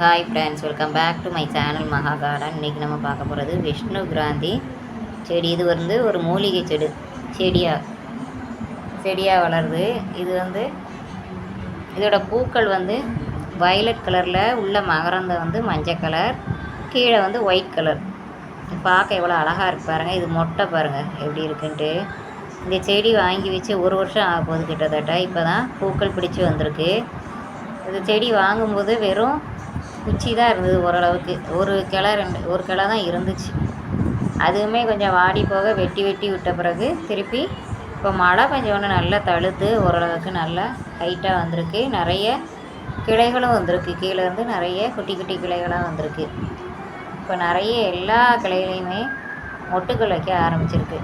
Hi friends welcome back to my channel Maha garden இன்றைக்கி நம்ம பார்க்க போகிறது விஷ்ணு கிராந்தி செடி. இது வந்து ஒரு மூலிகை செடி. செடியாக செடியாக வளருது. இது வந்து இதோட பூக்கள் வந்து வயலட் கலரில் உள்ள மகரந்த வந்து மஞ்சள் கலர் கீழே வந்து ஒயிட் கலர் பார்க்க எவ்வளோ அழகாக இருக்கு பாருங்கள் இது மொட்டை பாருங்கள் எப்படி இருக்குன்ட்டு. இந்த செடி வாங்கி வச்சு ஒரு வருஷம் ஆக போகுது கிட்டத்தட்ட. இப்போ தான் பூக்கள் பிடிச்சி வந்திருக்கு. இந்த செடி வாங்கும்போது வெறும் குச்சி தான் இருந்தது ஓரளவுக்கு. ஒரு கிளை ரெண்டு ஒரு கிளை தான் இருந்துச்சு. அதுவுமே கொஞ்சம் வாடி போக வெட்டி வெட்டி விட்ட பிறகு திருப்பி இப்போ மழை பெஞ்சோடனே நல்லா தழுத்து ஓரளவுக்கு நல்லா ஹைட்டாக வந்திருக்கு. நிறைய கிளைகளும் வந்திருக்கு. கீழே இருந்து நிறைய குட்டி குட்டி கிளைகளாக வந்திருக்கு. இப்போ நிறைய எல்லா கிளைகளையுமே மொட்டுக்கள் வைக்க ஆரம்பிச்சிருக்கு.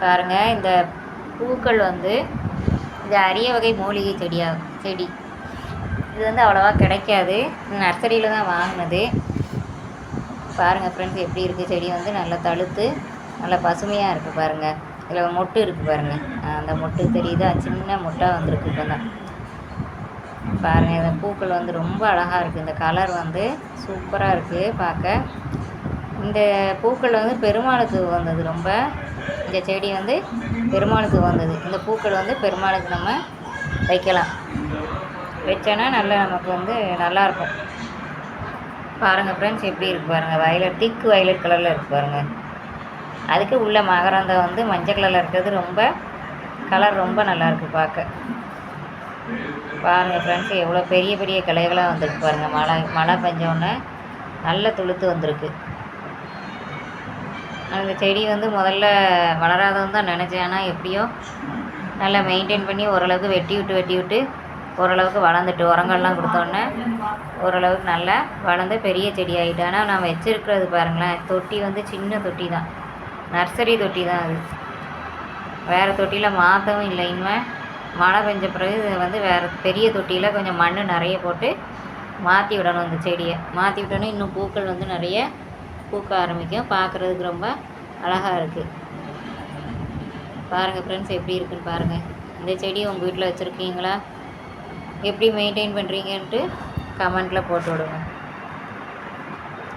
பாருங்கள் இந்த பூக்கள் வந்து இது அரிய வகை மூலிகை செடியாக செடி. இது வந்து அவ்வளோவா கிடைக்காது. நர்சரியில் தான் வாங்கினது. பாருங்கள் ஃப்ரெண்ட்ஸ் எப்படி இருக்குது செடி வந்து நல்லா தழுத்து நல்லா பசுமையாக இருக்குது பாருங்கள் இதில் மொட்டு இருக்குது பாருங்கள் அந்த மொட்டு தெரியுதா? சின்ன மொட்டாக வந்திருக்கு இப்போ தான். பாருங்கள் இந்த பூக்கள் வந்து ரொம்ப அழகாக இருக்குது இந்த கலர் வந்து சூப்பராக இருக்குது பார்க்க. இந்த பூக்கள் வந்து பெருமாளுக்கு வந்தது ரொம்ப. இந்த செடி வந்து பெருமாளுக்கு வந்தது. இந்த பூக்கள் வந்து பெருமாளுக்கு நம்ம வைக்கலாம். வச்சோன்னா நல்லா நமக்கு வந்து நல்லாயிருக்கும். பாருங்கள் ஃப்ரெண்ட்ஸ் எப்படி இருக்குது பாருங்கள் வயலட் திக்கு வயலட் கலரில் இருக்குது பாருங்கள் அதுக்கு உள்ள மகரந்தம் வந்து மஞ்சள் கலரில் இருக்கிறது ரொம்ப கலர் ரொம்ப நல்லாயிருக்கு பார்க்க. பாருங்கள் ஃப்ரெண்ட்ஸ் எவ்வளோ பெரிய பெரிய கிளைகளாக வந்திருக்கு பாருங்கள் மழை மழை பெஞ்சோடனே நல்ல துளுத்து வந்திருக்கு. அந்த செடி வந்து முதல்ல வளராதவன் தான் நினச்சேன். ஆனால் எப்படியோ நல்லா மெயின்டைன் பண்ணி ஓரளவுக்கு வெட்டி விட்டு வெட்டி விட்டு ஓரளவுக்கு வளர்ந்துட்டு உரங்கள்லாம் கொடுத்தோன்னே ஓரளவுக்கு நல்லா வளர்ந்து பெரிய செடி ஆகிட்டு. ஆனால் நான் வச்சுருக்கிறது பாருங்களேன் தொட்டி வந்து சின்ன தொட்டி தான். நர்சரி தொட்டி தான் அது. வேறு தொட்டியில் மாற்றவும் இல்லை இனிமேல் மழை பெஞ்ச பிறகு இது வந்து வேறு பெரிய தொட்டியில் கொஞ்சம் மண் நிறைய போட்டு மாற்றி விடணும் அந்த செடியை. மாற்றி விட்டோன்னே இன்னும் பூக்கள் வந்து நிறைய பூக்க ஆரம்பிக்கும். பார்க்குறதுக்கு ரொம்ப அழகாக இருக்குது பாருங்கள் ஃப்ரெண்ட்ஸ் எப்படி இருக்குன்னு பாருங்கள் இந்த செடி உங்கள் வீட்டில் வச்சுருக்கீங்களா? எப்படி மெயின்டைன் பண்ணுறீங்கன்ட்டு கமெண்ட்டில் போட்டு விடுங்க.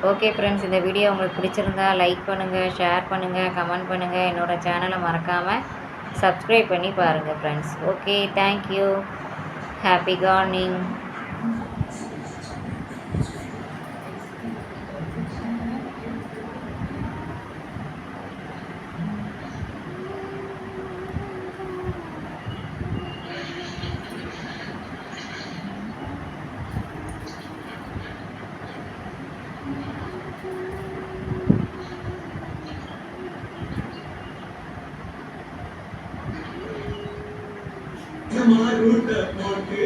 ஓகே ஃப்ரெண்ட்ஸ் இந்த வீடியோ உங்களுக்கு பிடிச்சிருந்தா லைக் பண்ணுங்கள் ஷேர் பண்ணுங்கள் கமெண்ட் பண்ணுங்கள் என்னோடய சேனலை மறக்காமல் சப்ஸ்கிரைப் பண்ணி பாருங்கள் friends okay thank you happy Corning மாறுட்ட போட்டு